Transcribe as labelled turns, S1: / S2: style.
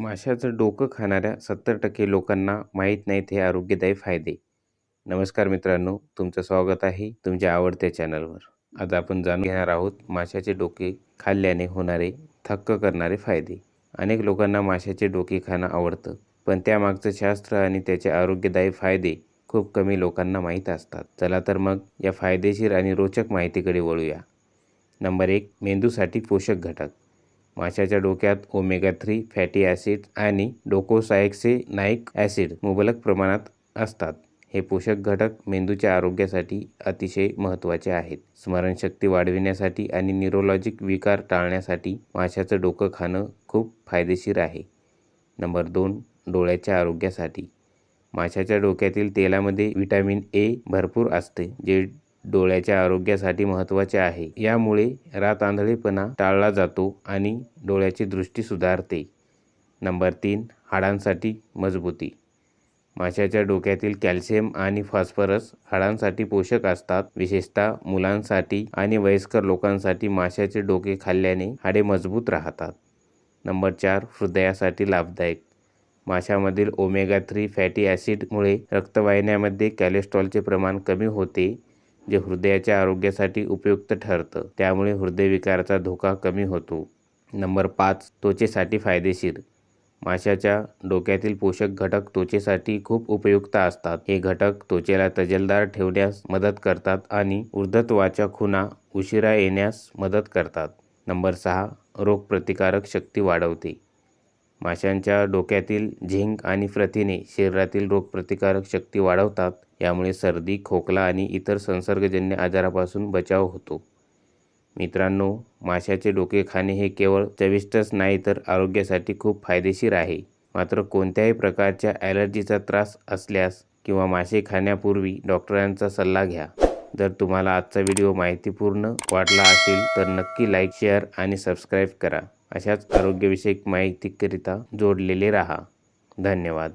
S1: माशाचं डोकं खाणाऱ्या सत्तर टक्के लोकांना माहीत नाहीत हे आरोग्यदायी फायदे. नमस्कार मित्रांनो तुमचं स्वागत आहे तुमच्या आवडत्या चॅनलवर. आज आपण जाणून घेणार आहोत माशाचे डोके खाल्ल्याने होणारे थक्क करणारे फायदे. अनेक लोकांना माशाचे डोके खाणं आवडतं पण त्यामागचं शास्त्र आणि त्याचे आरोग्यदायी फायदे खूप कमी लोकांना माहीत असतात. चला तर मग या फायदेशीर आणि रोचक माहितीकडे वळूया. नंबर एक मेंदूसाठी पोषक घटक. माशाच्या डोक्यात ओमेगा थ्री फॅटी ॲसिड आणि डोकोसायक्सेनाइक ॲसिड मुबलक प्रमाणात असतात. हे पोषक घटक मेंदूच्या आरोग्यासाठी अतिशय महत्त्वाचे आहेत. स्मरणशक्ती वाढविण्यासाठी आणि न्यूरोलॉजिक विकार टाळण्यासाठी माशाचं डोकं खाणं खूप फायदेशीर आहे. नंबर दोन डोळ्याच्या आरोग्यासाठी. माशाच्या डोक्यातील तेलामध्ये विटॅमिन ए भरपूर असते जे डोळ्याच्या आरोग्यासाठी महत्त्वाचे आहे. यामुळे रातआंधळेपणा टाळला जातो आणि डोळ्याची दृष्टी सुधारते. नंबर तीन हाडांसाठी मजबूती. माशाच्या डोक्यातील कॅल्शियम आणि फॉस्फरस हाडांसाठी पोषक असतात. विशेषतः मुलांसाठी आणि वयस्कर लोकांसाठी माशाचे डोके खाल्ल्याने हाडे मजबूत राहतात. नंबर चार हृदयासाठी लाभदायक. माशामधील ओमेगा थ्री फॅटी ॲसिडमुळे रक्तवाहिन्यामध्ये कॅलेस्ट्रॉलचे प्रमाण कमी होते. जे हृदयाच्या आरोग्यासाठी उपयुक्त ठरतं. त्यामुळे हृदयविकाराचा धोका कमी होतो. नंबर पाच त्वचेसाठी फायदेशीर. माशाच्या डोक्यातील पोषक घटक त्वचेसाठी खूप उपयुक्त असतात. हे घटक त्वचेला तजेलदार ठेवण्यास मदत करतात आणि ऊर्ध्वत्वाच्या खुणा उशिरा येण्यास मदत करतात. नंबर सहा रोगप्रतिकारक शक्ती वाढवते. माशांच्या डोक्यातील झिंक आणि प्रथिने शरीरातील रोगप्रतिकारक शक्ती वाढवतात. यामुळे सर्दी खोकला आणि इतर संसर्गजन्य आजारापासून बचाव होतो. मित्रांनो माशाचे डोके खाणे हे केवळ चविष्टच नाही तर आरोग्यासाठी खूप फायदेशीर आहे. मात्र कोणत्याही प्रकारच्या ॲलर्जीचा त्रास असल्यास किंवा मासे खाण्यापूर्वी डॉक्टरांचा सल्ला घ्या. जर तुम्हाला आजचा व्हिडिओ माहितीपूर्ण वाटला असेल तर नक्की लाईक शेअर आणि सबस्क्राईब करा. अशाच आरोग्यविषयक माहितीकरिता जोडलेले राहा. धन्यवाद.